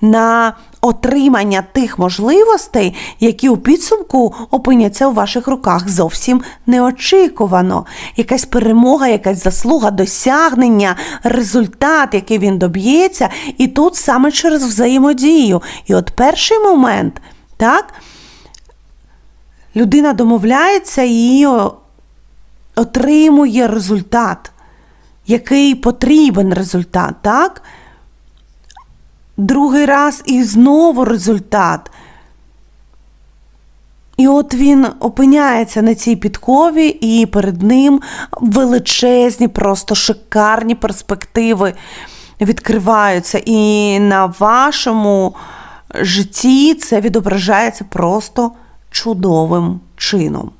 на отримання тих можливостей, які у підсумку опиняться у ваших руках зовсім неочікувано. Якась перемога, якась заслуга, досягнення, результат, який він доб'ється, і тут саме через взаємодію. І от перший момент, так, людина домовляється і отримує результат, який потрібен результат, так? Другий раз і знову результат. І от він опиняється на цій підкові, і перед ним величезні, просто шикарні перспективи відкриваються. І на вашому житті це відображається просто чудовим чином.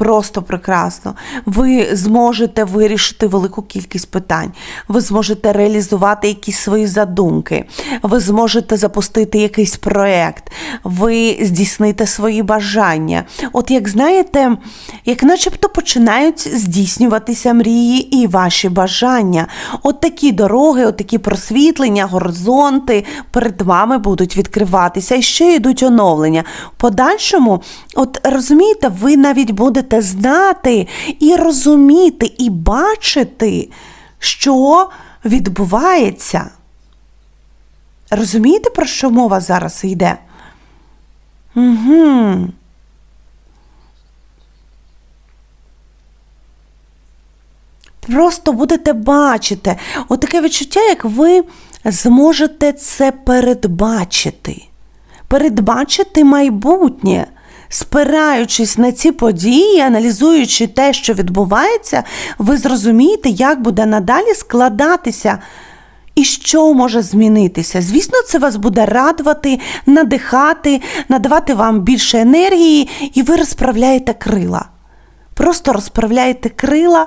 Просто прекрасно. Ви зможете вирішити велику кількість питань. Ви зможете реалізувати якісь свої задумки. Ви зможете запустити якийсь проєкт. Ви здійсните свої бажання. От як знаєте, як начебто починають здійснюватися мрії і ваші бажання. От такі дороги, от такі просвітлення, горизонти перед вами будуть відкриватися. І ще йдуть оновлення. Подальшому, от розумієте, ви навіть будете знати і розуміти, і бачити, що відбувається. Розумієте, про що мова зараз йде? Угу. Просто будете бачити отаке відчуття, як ви зможете це передбачити. Передбачити майбутнє, спираючись на ці події, аналізуючи те, що відбувається, ви зрозумієте, як буде надалі складатися. І що може змінитися? Звісно, це вас буде радувати, надихати, надавати вам більше енергії, і ви розправляєте крила. Просто розправляєте крила